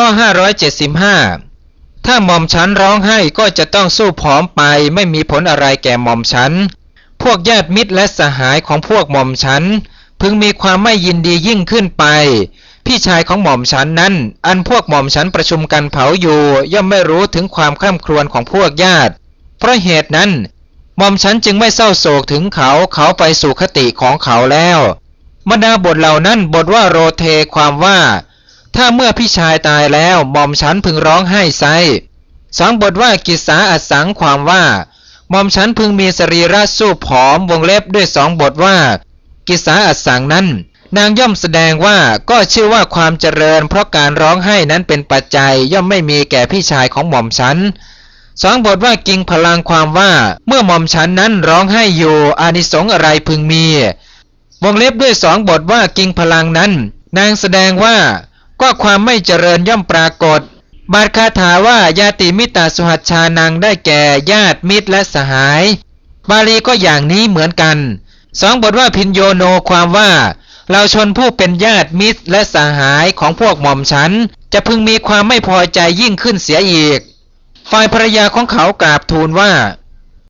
ข้อ 575 ถ้าหม่อมฉันร้องไห้ก็จะต้องสู้ผอมไปไม่มีผลอะไรแก่หม่อมฉัน พวกญาติมิตรและสหายของพวกหม่อมฉัน พึงมีความไม่ยินดียิ่งขึ้นไป พี่ชายของหม่อมฉันนั้น อันพวกหม่อมฉันประชุมกันเผาอยู่ ย่อมไม่รู้ถึงความคร่ำครวญของพวกญาติ เพราะเหตุนั้นหม่อมฉันจึงไม่เศร้าโศกถึงเขาเขาไปสู่คติของเขาแล้วบรรดาบทเหล่านั้นบทว่าโรเทความว่า ถ้าเมื่อพี่ชายตายแล้วหม่อมฉันพึงร้องไห้ไซสองบทว่ากิสาอัดสังความว่าหม่อมฉันพึงมีสรีระสู้ผอมวงเล็บด้วยสองบทว่า กิสาอัดสังนั้น นางย่อมแสดงว่าก็ชื่อว่าความเจริญ เพราะการร้องไห้นั้นเป็นปัจจัยย่อมไม่มีแก่พี่ชายของหม่อมฉันสองบทว่ากิงพลังความว่า เมื่อหม่อมฉันนั้นร้องไห้อยู่อานิสงส์อะไรพึงมี วงเล็บด้วยสองบทว่ากิงพลังนั้น นางแสดงว่า ก็ความไม่เจริญย่อมปรากฏ บาทคาถาว่ายาติมิตาสุหัชชานังได้แก่ญาติมิตรและสหาย บาลีก็อย่างนี้เหมือนกันสองบทว่าพินโยโนความว่า เราชนผู้เป็นญาติมิตรและสหายของพวกหม่อมฉัน จะพึงมีความไม่พอใจยิ่งขึ้นเสียอีก ฝ่ายภรรยาของเขากราบทูลว่า